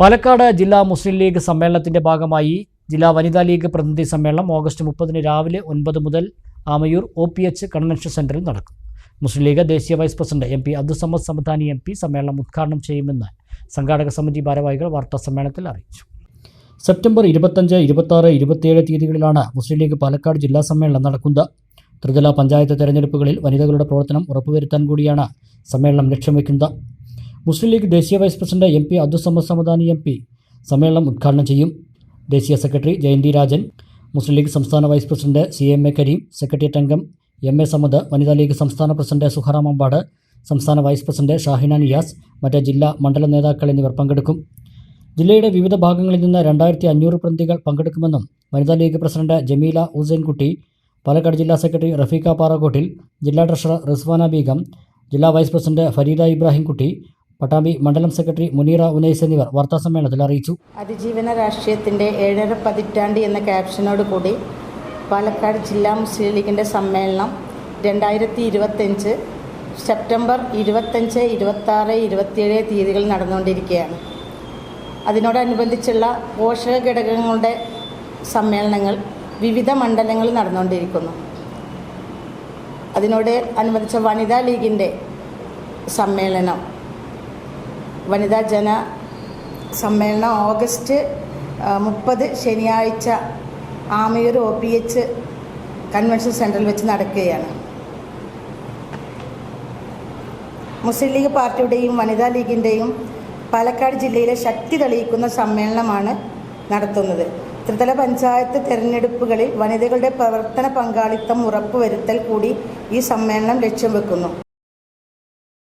പാലക്കാട് ജില്ലാ മുസ്ലിം ലീഗ് സമ്മേളനത്തിന്റെ ഭാഗമായി ജില്ലാ വനിതാ ലീഗ് പ്രതിനിധി സമ്മേളനം ഓഗസ്റ്റ് മുപ്പതിന് രാവിലെ ഒൻപത് മുതൽ Amayur O P H convention സെന്ററിൽ നടക്കും. മുസ്ലിം ലീഗ് ദേശീയ vice president M P Abdussamad Samadani M P സമ്മേളനം ഉദ്ഘാടനം ചെയ്യുമെന്ന് സംഘാടക സമിതി ഭാരവാഹികൾ വാർത്താ സമ്മേളനത്തിൽ അറിയിച്ചു. സെപ്റ്റംബർ ഇരുപത്തഞ്ച് ഇരുപത്താറ് ഇരുപത്തിയേഴ് തീയതികളിലാണ് മുസ്ലിം ലീഗ് പാലക്കാട് ജില്ലാ സമ്മേളനം നടക്കുന്നത്. ത്രിതല പഞ്ചായത്ത് തെരഞ്ഞെടുപ്പുകളിൽ വനിതകളുടെ പ്രവർത്തനം ഉറപ്പുവരുത്താൻ കൂടിയാണ് സമ്മേളനം ലക്ഷ്യം വയ്ക്കുന്നത് മുസ്ലിം ലീഗ് ദേശീയ vice president M P Abdussamad Samadani M P സമ്മേളനം ഉദ്ഘാടനം ചെയ്യും. ദേശീയ സെക്രട്ടറി ജയന്തി രാജൻ മുസ്ലിം ലീഗ് സംസ്ഥാന vice president C M A Kareem secretariat അംഗം എം എ സമദ് വനിതാ ലീഗ് സംസ്ഥാന പ്രസിഡന്റ് സുഹറാം അമ്പാട് സംസ്ഥാന വൈസ് പ്രസിഡന്റ് ഷാഹിന നിയാസ് മറ്റ് ജില്ലാ മണ്ഡല നേതാക്കൾ എന്നിവർ പങ്കെടുക്കും. ജില്ലയുടെ വിവിധ ഭാഗങ്ങളിൽ നിന്ന് രണ്ടായിരത്തി അഞ്ഞൂറ് പ്രതിനിധികൾ പങ്കെടുക്കുമെന്നും വനിതാ ലീഗ് പ്രസിഡന്റ് ജമീല ഹുസൈൻകുട്ടി പാലക്കാട് ജില്ലാ സെക്രട്ടറി റഫീഖ പാറകോട്ടിൽ ജില്ലാ ട്രഷറർ റിസ്വാന ബീഗം ജില്ലാ വൈസ് പ്രസിഡന്റ് ഫരീദ ഇബ്രാഹിംകുട്ടി പട്ടാമ്പി മണ്ഡലം സെക്രട്ടറി മുനീറ ഉനൈസ് എന്നിവർ വാർത്താസമ്മേളനത്തിൽ അറിയിച്ചു. അതിജീവന രാഷ്ട്രീയത്തിന്റെ ഏഴര പതിറ്റാണ്ട് എന്ന ക്യാപ്ഷനോട് കൂടി പാലക്കാട് ജില്ലാ മുസ്ലിം ലീഗിന്റെ സമ്മേളനം രണ്ടായിരത്തി ഇരുപത്തഞ്ച് സെപ്റ്റംബർ ഇരുപത്തഞ്ച് ഇരുപത്താറ് ഇരുപത്തിയേഴ് തീയതികളിൽ നടന്നുകൊണ്ടിരിക്കുകയാണ്. അതിനോടനുബന്ധിച്ചുള്ള പോഷക ഘടകങ്ങളുടെ സമ്മേളനങ്ങൾ വിവിധ മണ്ഡലങ്ങളിൽ നടന്നുകൊണ്ടിരിക്കുന്നു. അതിനോട് അനുബന്ധിച്ച വനിതാ ലീഗിന്റെ സമ്മേളനം വനിതാ ജന സമ്മേളനം ഓഗസ്റ്റ് മുപ്പത് ശനിയാഴ്ച Amayur O P H convention സെന്ററിൽ വെച്ച് നടക്കുകയാണ്. മുസ്ലിം ലീഗ് പാർട്ടിയുടെയും വനിതാ ലീഗിന്റെയും പാലക്കാട് ജില്ലയിലെ ശക്തി തെളിയിക്കുന്ന സമ്മേളനമാണ് നടത്തുന്നത്. ത്രിതല പഞ്ചായത്ത് തെരഞ്ഞെടുപ്പുകളിൽ വനിതകളുടെ പ്രവർത്തന പങ്കാളിത്തം ഉറപ്പുവരുത്തൽ കൂടി ഈ സമ്മേളനം ലക്ഷ്യം വെക്കുന്നു.